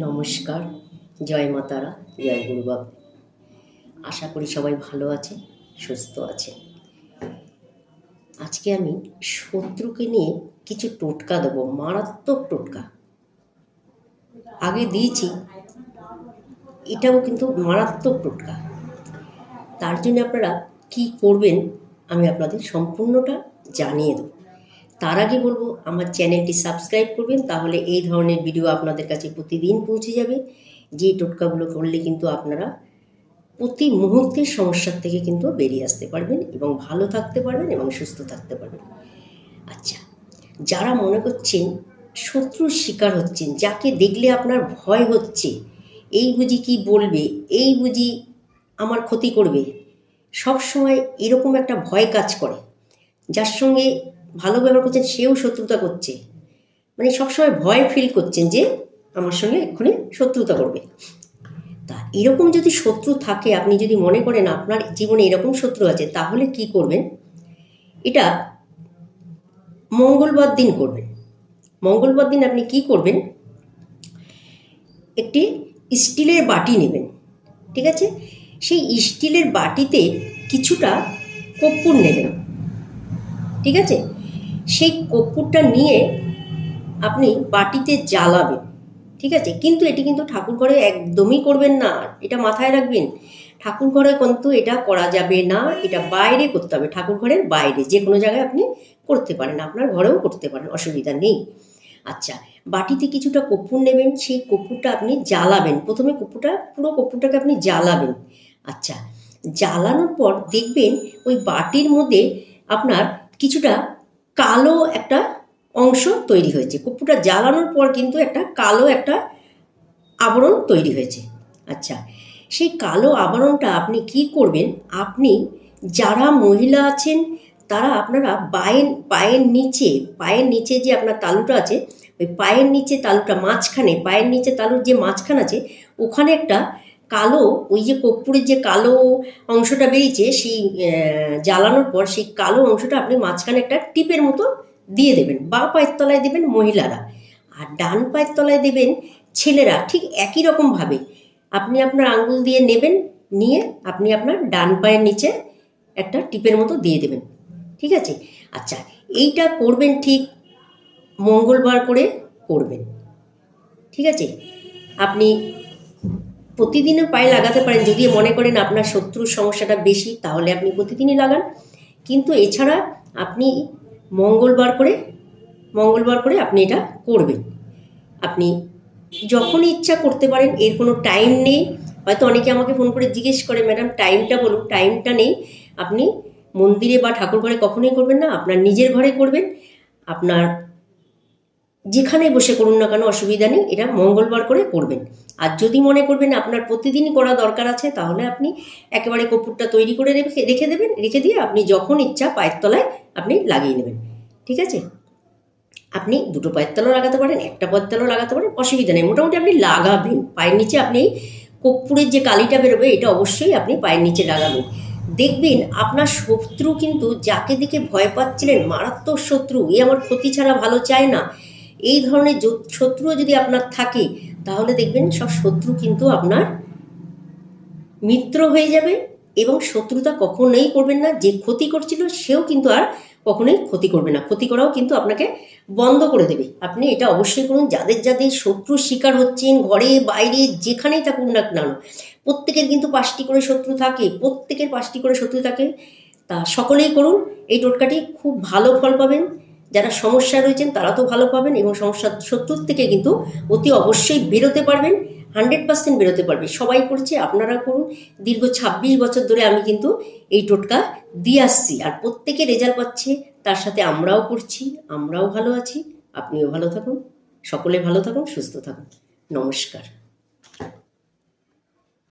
নমস্কার। জয় মাতারা জয় গুরুবাব আশা করি সবাই ভালো আছে, সুস্থ আছে। আজকে আমি শত্রুকে নিয়ে কিছু টোটকা দেবো, মারাত্মক টোটকা। আগে দিয়েছি, এটাও কিন্তু মারাত্মক টোটকা। তার জন্য আপনারা কি করবেন, আমি আপনাদের সম্পূর্ণটা জানিয়ে দেবো। তার আগে বলব, আমার চ্যানেলটি সাবস্ক্রাইব করবেন, তাহলে এই ধরনের ভিডিও আপনাদের কাছে প্রতিদিন পৌঁছে যাবে। যে টোটকাগুলো করলে কিন্তু আপনারা প্রতি মুহূর্তের সমস্যার থেকে কিন্তু বেরিয়ে আসতে পারবেন এবং ভালো থাকতে পারবেন এবং সুস্থ থাকতে পারবেন। আচ্ছা যারা মনে করছেন শত্রুর শিকার হচ্ছেন, যাকে দেখলে আপনার ভয় হচ্ছে, এই বুঝি কি বলবে, এই বুঝি আমার ক্ষতি করবে সব সময় এরকম একটা ভয় কাজ করে। যার সঙ্গে ভালো ব্যবহার করছেন, সেও শত্রুতা করছে। মানে সবসময় ভয় ফিল করছেন যে আমার সঙ্গে এক্ষুনি শত্রুতা করবে। তা এরকম যদি শত্রু থাকে, আপনি যদি মনে করেন আপনার জীবনে এরকম শত্রু আছে, তাহলে কি করবেন? এটা মঙ্গলবার দিন করবেন। মঙ্গলবার দিন আপনি কি করবেন? একটি স্টিলের বাটি নেবেন, ঠিক আছে? সেই স্টিলের বাটিতে কিছুটা কর্পূর নেবেন, ঠিক আছে? সেই কর্পূরটা নিয়ে আপনি বাটিতে জ্বালাবেন, ঠিক আছে? কিন্তু এটি কিন্তু ঠাকুর ঘরে একদমই করবেন না, এটা মাথায় রাখবেন। ঠাকুর ঘরে কিন্তু এটা করা যাবে না, এটা বাইরে করতে হবে, ঠাকুর ঘরের বাইরে, যে কোনো জায়গায় আপনি করতে পারেন, আপনার ঘরেও করতে পারেন, অসুবিধা নেই। আচ্ছা বাটিতে কিছুটা কর্পূর নেবেন, সেই কর্পূরটা আপনি জ্বালাবেন, প্রথমে কর্পূরটা, পুরো কর্পূরটাকে আপনি জ্বালাবেন। আচ্ছা জ্বালানোর পর দেখবেন ওই বাটির মধ্যে আপনার কিছুটা কালো একটা অংশ তৈরি হয়েছে। কর্পূরটা জ্বালানোর পর কিন্তু একটা কালো একটা আবরণ তৈরি হয়েছে। আচ্ছা সেই কালো আবরণটা আপনি কি করবেন? আপনি যারা মহিলা আছেন, তারা আপনারা পায়ের পায়ের নিচে পায়ের নিচে যে আপনার তালুটা আছে, ওই পায়ের নিচে তালুটা মাঝখানে, পায়ের নিচে তালুর যে মাঝখান আছে, ওখানে একটা কালো, ওই যে কর্পূরের যে কালো অংশটা বেরিয়েছে, সেই জ্বালানোর পর সেই কালো অংশটা আপনি মাঝখানে একটা টিপের মতো দিয়ে দেবেন, বা পায়ের তলায় দেবেন মহিলারা। আর ডান পায়ের তলায় দেবেন ছেলেরা, ঠিক একই রকমভাবে আপনি আপনার আঙ্গুল দিয়ে নেবেন, নিয়ে আপনি আপনার ডান পায়ের নিচে একটা টিপের মতো দিয়ে দেবেন, ঠিক আছে? আচ্ছা এইটা করবেন ঠিক মঙ্গলবার করে করবেন, ঠিক আছে? আপনি প্রতিদিনও পায়ে লাগাতে পারেন। যদি মনে করেন আপনার শত্রুর সমস্যাটা বেশি, তাহলে আপনি প্রতিদিনই লাগান। কিন্তু এছাড়া আপনি মঙ্গলবার করে মঙ্গলবার করে আপনি এটা করবেন। আপনি যখনই ইচ্ছা করতে পারেন, এর কোনো টাইম নেই। হয়তো অনেকে আমাকে ফোন করে জিজ্ঞেস করে ম্যাডাম টাইমটা বলুন টাইমটা নেই। আপনি মন্দিরে বা ঠাকুর ঘরে কখনোই করবেন না। আপনার নিজের ঘরে করবেন। আপনার যেখানে বসে করুন না কেন, অসুবিধা নেই, এটা মঙ্গলবার করে করবেন। আর যদি মনে করবেন আপনার প্রতিদিনই করা দরকার আছে, তাহলে আপনি একেবারে কপুরটা তৈরি করে রেখে রেখে দেবেন, রেখে দিয়ে আপনি যখন ইচ্ছা পায়ের তলায় আপনি লাগিয়ে নেবেন। ঠিক আছে? আপনি দুটো পায়ের তলাও লাগাতে পারেন, একটা পায়ের তলাও লাগাতে পারেন, অসুবিধা নেই। মোটামুটি আপনি লাগাবেন, পায়ের নিচে আপনি কর্পূরের যে কালিটা বেরোবে, এটা অবশ্যই আপনি পায়ের নিচে লাগাবেন। দেখবেন আপনার শত্রু কিন্তু যাকে দেখে ভয় পাচ্ছিলেন, মারাত্মক শত্রু, এ আমার ক্ষতি ছাড়া ভালো চায় না। এই ধরনের শত্রুও যদি আপনার থাকে, তাহলে দেখবেন সব শত্রু কিন্তু আপনার মিত্র হয়ে যাবে এবং শত্রুতা কখনোই করবেন না। যে ক্ষতি করছিল, সেও কিন্তু আর কখনোই ক্ষতি করবে না। ক্ষতি করাও কিন্তু আপনাকে বন্ধ করে দেবে। আপনি এটা অবশ্যই করুন। যাদের যাদের শত্রুর শিকার হচ্ছেন, ঘরে, বাইরে, যেখানেই থাকুন না কেন, প্রত্যেকের কিন্তু পাঁচটি করে শত্রু থাকে। প্রত্যেকের পাঁচটি করে শত্রু থাকে। তা সকলেই করুন। এই টোটকাটি খুব ভালো ফল পাবেন। যারা সমস্যায় রয়েছেন তারা তো ভালো পাবেন এবং সমস্যা শত্রুর থেকে কিন্তু অতি অবশ্যই বেরোতে পারবেন, হান্ড্রেড পার্সেন্ট বেরোতে পারবে সবাই করছে, আপনারা করুন। দীর্ঘ ছাব্বিশ বছর ধরে আমি কিন্তু এই টোটকা দিয়ে আসছি আর প্রত্যেকে রেজাল্ট পাচ্ছে, তার সাথে আমরাও করছি, আমরাও ভালো আছি, আপনিও ভালো থাকুন, সকলে ভালো থাকুন, সুস্থ থাকুন। নমস্কার।